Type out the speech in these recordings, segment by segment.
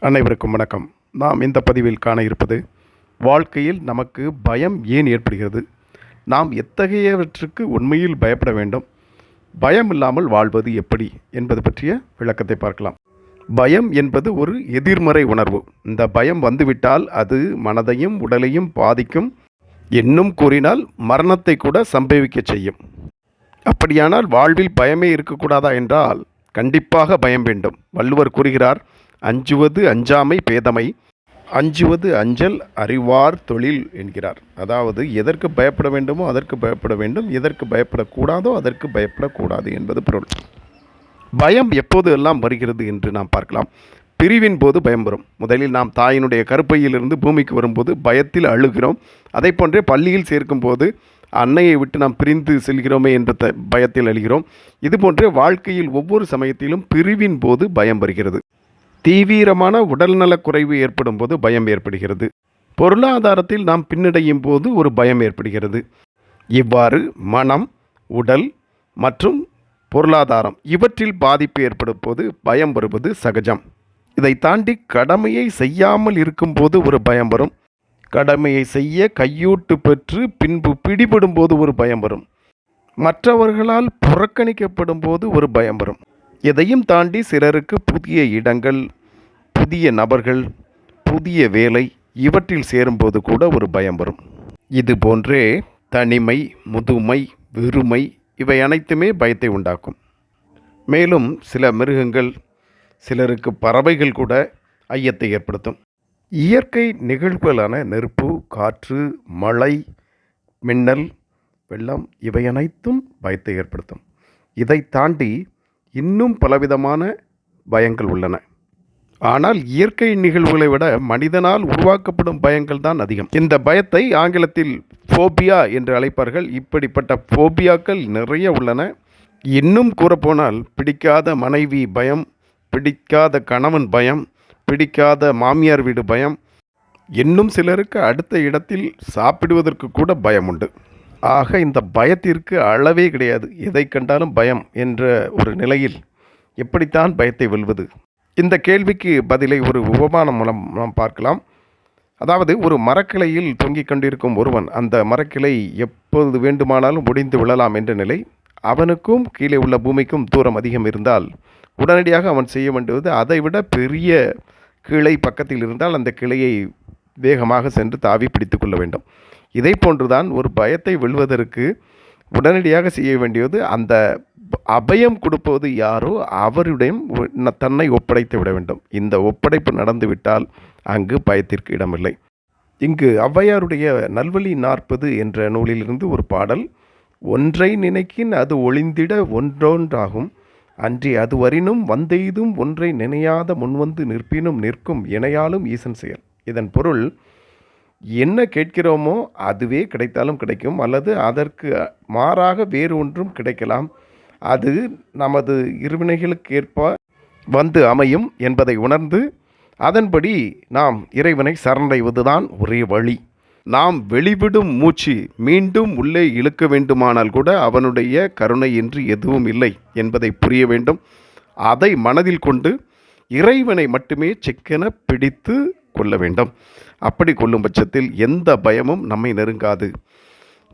அனைவருக்கும் வணக்கம். நாம் இந்த பதிவில் காண இருப்பது வாழ்க்கையில் நமக்கு பயம் ஏன் ஏற்படுகிறது? நாம் எத்தகையவற்றுக்கு உண்மையில் பயப்பட வேண்டும்? பயம் இல்லாமல் வாழ்வது எப்படி? என்பது பற்றிய விளக்கத்தை பார்க்கலாம். பயம் என்பது ஒரு எதிர்மறை உணர்வு. இந்த பயம் வந்துவிட்டால் அது மனதையும் உடலையும் பாதிக்கும். இன்னும் கூறினால் மரணத்தை கூட சம்பவிக்கச் செய்யும். அப்படியானால் வாழ்வில் பயமே இருக்கக்கூடாதா என்றால் கண்டிப்பாக பயம் வேண்டும். வள்ளுவர் கூறுகிறார் அஞ்சுவது அஞ்சாமை பேதமை அஞ்சுவது அஞ்சல் அறிவார் தொழில் என்கிறார். அதாவது எதற்கு பயப்பட வேண்டுமோ அதற்கு பயப்பட வேண்டும் எதற்கு பயப்படக்கூடாதோ அதற்கு பயப்படக்கூடாது என்பது பொருள். பயம் எப்போது எல்லாம் வருகிறது என்று நாம் பார்க்கலாம். பிரிவின் போது பயம் வரும். முதலில் நாம் தாயினுடைய கருப்பையிலிருந்து பூமிக்கு வரும்போது பயத்தில் அழுகிறோம். அதை போன்றே பள்ளியில் சேர்க்கும் போது அன்னையை விட்டு நாம் பிரிந்து செல்கிறோமே என்ற த பயத்தில் அழுகிறோம். இது போன்றே வாழ்க்கையில் ஒவ்வொரு சமயத்திலும் பிரிவின் போது பயம் வருகிறது. தீவிரமான உடல்நலக் குறைவு ஏற்படும் போது பயம் ஏற்படுகிறது. பொருளாதாரத்தில் நாம் பின்னடையும் போது ஒரு பயம் ஏற்படுகிறது. இவ்வாறு மனம் உடல் மற்றும் பொருளாதாரம் இவற்றில் பாதிப்பு ஏற்படும் போது பயம் வருவது சகஜம். இதை தாண்டி கடமையை செய்யாமல் இருக்கும்போது ஒரு பயம் வரும். கடமையை செய்ய கையூட்டு பெற்று பின்பு பிடிபடும் போது ஒரு பயம் வரும். மற்றவர்களால் புறக்கணிக்கப்படும் போது ஒரு பயம் வரும். எதையும் தாண்டி சிலருக்கு புதிய இடங்கள் புதிய நபர்கள் புதிய வேலை இவற்றில் சேரும்போது கூட ஒரு பயம் வரும். இது போன்றே தனிமை முதுமை வெறுமை இவை அனைத்துமே பயத்தை உண்டாக்கும். மேலும் சில மிருகங்கள் சிலருக்கு பறவைகள் கூட ஐயத்தை ஏற்படுத்தும். இயற்கை நிகழ்வுகளான நெருப்பு காற்று மழை மின்னல் வெள்ளம் இவை அனைத்தும் பயத்தை ஏற்படுத்தும். இதை தாண்டி இன்னும் பலவிதமான பயங்கள் உள்ளன. ஆனால் இயற்கை நிகழ்வுகளை விட மனிதனால் உருவாக்கப்படும் பயங்கள் தான் அதிகம். இந்த பயத்தை ஆங்கிலத்தில் ஃபோபியா என்று அழைப்பார்கள். இப்படிப்பட்ட ஃபோபியாக்கள் நிறைய உள்ளன. இன்னும் கூறப்போனால் பிடிக்காத மனைவி பயம் பிடிக்காத கணவன் பயம் பிடிக்காத மாமியார் வீடு பயம். இன்னும் சிலருக்கு அடுத்த இடத்தில் சாப்பிடுவதற்கு கூட பயம் உண்டு. ஆக இந்த பயத்திற்கு அளவே கிடையாது. எதை கண்டாலும் பயம் என்ற ஒரு நிலையில் எப்படித்தான் பயத்தை வெல்வது? இந்த கேள்விக்கு பதிலை ஒரு உபமானம் மூலம் நாம் பார்க்கலாம். அதாவது ஒரு மரக்கிளையில் தொங்கிக் கொண்டிருக்கும் ஒருவன் அந்த மரக்கிளை எப்போது வேண்டுமானாலும் முடிந்து விழலாம் என்ற நிலை அவனுக்கும் கீழே உள்ள பூமிக்கும் தூரம் அதிகம் இருந்தால் உடனடியாக அவன் செய்ய வேண்டியது அதை விட பெரிய கிளை பக்கத்தில் இருந்தால் அந்த கிளையை வேகமாக சென்று தாவி பிடித்து கொள்ள வேண்டும். இதை போன்றுதான் ஒரு பயத்தை வெல்வதற்கு உடனடியாக செய்ய வேண்டியது அந்த அபயம் கொடுப்பது யாரோ அவருடைய தன்னை ஒப்படைத்து விட வேண்டும். இந்த ஒப்படைப்பு நடந்துவிட்டால் அங்கு பயத்திற்கு இடமில்லை. இங்கு ஔவையாருடைய நல்வழி நாற்பது என்ற நூலிலிருந்து ஒரு பாடல் ஒன்றை நினைக்கின் அது ஒளிந்திட ஒன்றொன்றாகும். அன்றி அதுவரினும் வந்தெய்தும் ஒன்றை நினையாத முன்வந்து நிற்பினும் நிற்கும் இணையாலும் ஈசன் செயல். இதன் பொருள் என்ன கேட்கிறோமோ அதுவே கிடைத்தாலும் கிடைக்கும் அல்லது அதற்கு மாறாக வேறு ஒன்றும் கிடைக்கலாம். அது நமது இருவினைகளுக்கு ஏற்ப வந்து அமையும் என்பதை உணர்ந்து அதன்படி நாம் இறைவனை சரணடைவதுதான் ஒரே வழி. நாம் வெளிவிடும் மூச்சு மீண்டும் உள்ளே இழுக்க வேண்டுமானால் கூட அவனுடைய கருணை என்று எதுவும் இல்லை என்பதை புரிய வேண்டும். அதை மனதில் கொண்டு இறைவனை மட்டுமே செக்கென பிடித்து கொள்ள வேண்டும். அப்படி கொள்ளும் பட்சத்தில் எந்த பயமும் நம்மை நெருங்காது.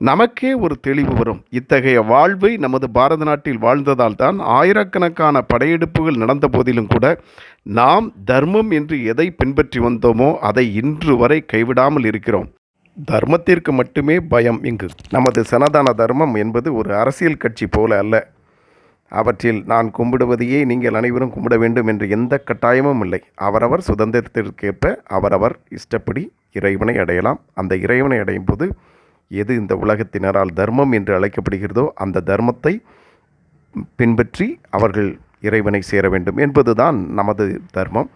நமக்கே ஒரு தெளிவு வரும். இத்தகைய வாழ்வை நமது பாரத நாட்டில் வாழ்ந்ததால் தான் ஆயிரக்கணக்கான படையெடுப்புகள் நடந்த போதிலும் கூட நாம் தர்மம் என்று எதை பின்பற்றி வந்தோமோ அதை இன்று வரை கைவிடாமல் இருக்கிறோம். தர்மத்திற்கு மட்டுமே பயம் இங்கு. நமது சனாதன தர்மம் என்பது ஒரு அரசியல் கட்சி போல அல்ல. அவற்றில் நான் கும்பிடுவதையே நீங்கள் அனைவரும் கும்பிட வேண்டும் என்று எந்த கட்டாயமும் இல்லை. அவரவர் சுதந்திரத்திற்கேற்ப அவரவர் இஷ்டப்படி இறைவனை அடையலாம். அந்த இறைவனை அடையும் போது எது இந்த உலகத்தினரால் தர்மம் என்று அழைக்கப்படுகிறதோ அந்த தர்மத்தை பின்பற்றி அவர்கள் இறைவனை சேர வேண்டும் என்பதுதான் நமது தர்மம்.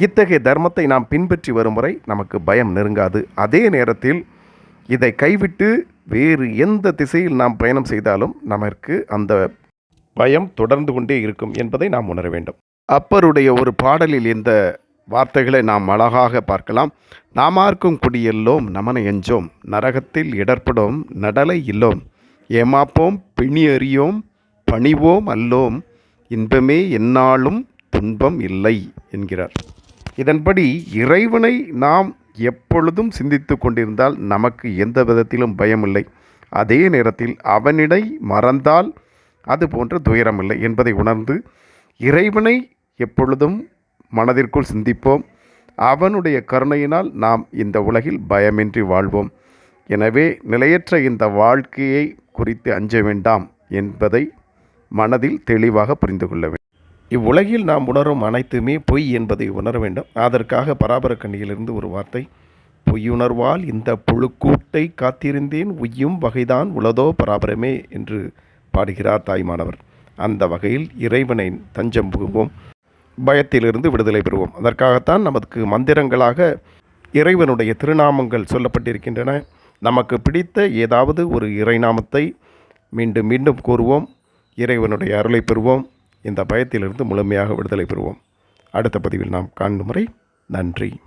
இத்தகைய தர்மத்தை நாம் பின்பற்றி வரும் வரை நமக்கு பயம் நெருங்காது. அதே நேரத்தில் இதை கைவிட்டு வேறு எந்த திசையில் நாம் பயணம் செய்தாலும் நமக்கு அந்த பயம் தொடர்ந்து கொண்டே இருக்கும் என்பதை நாம் உணர வேண்டும். அப்பருடைய ஒரு பாடலில் இந்த வார்த்தைகளை நாம் அழகாக பார்க்கலாம். நாமார்க்கும் குடியெல்லோம் நமன எஞ்சோம் நரகத்தில் இடர்படும் நடலை இல்லோம். ஏமாப்போம் பிணி அறியோம் பணிவோம் அல்லோம். இன்பமே என்னாலும் துன்பம் இல்லை என்கிறார். இதன்படி இறைவனை நாம் எப்பொழுதும் சிந்தித்து கொண்டிருந்தால் நமக்கு எந்த விதத்திலும் பயமில்லை. அதே நேரத்தில் அவனிடை மறந்தால் அது போன்ற துயரமில்லை என்பதை உணர்ந்து இறைவனை எப்பொழுதும் மனதிற்குள் சிந்திப்போம். அவனுடைய கருணையினால் நாம் இந்த உலகில் பயமின்றி வாழ்வோம். எனவே நிலையற்ற இந்த வாழ்க்கையை குறித்து அஞ்ச வேண்டாம் என்பதை மனதில் தெளிவாக புரிந்து கொள்ள வேண்டும். இவ்வுலகில் நாம் உணரும் அனைத்துமே பொய் என்பதை உணர வேண்டும். அதற்காக பராபரக்கண்ணியிலிருந்து ஒரு வார்த்தை. பொய்யுணர்வால் இந்த புழுக்கூட்டை காத்திருந்தேன். உய்யும் வகைதான் உளதோ பராபரமே என்று பாடுகிறார் தாய்மானவர் அந்த வகையில் இறைவனை தஞ்சம் புகுவோம். பயத்திலிருந்து விடுதலை பெறுவோம். அதற்காகத்தான் நமக்கு மந்திரங்களாக இறைவனுடைய திருநாமங்கள் சொல்லப்பட்டிருக்கின்றன. நமக்கு பிடித்த ஏதாவது ஒரு இறைநாமத்தை மீண்டும் மீண்டும் கூறுவோம். இறைவனுடைய அருளை பெறுவோம். இந்த பயத்திலிருந்து முழுமையாக விடுதலை பெறுவோம். அடுத்த பதிவில் நாம் காணும் முறை நன்றி.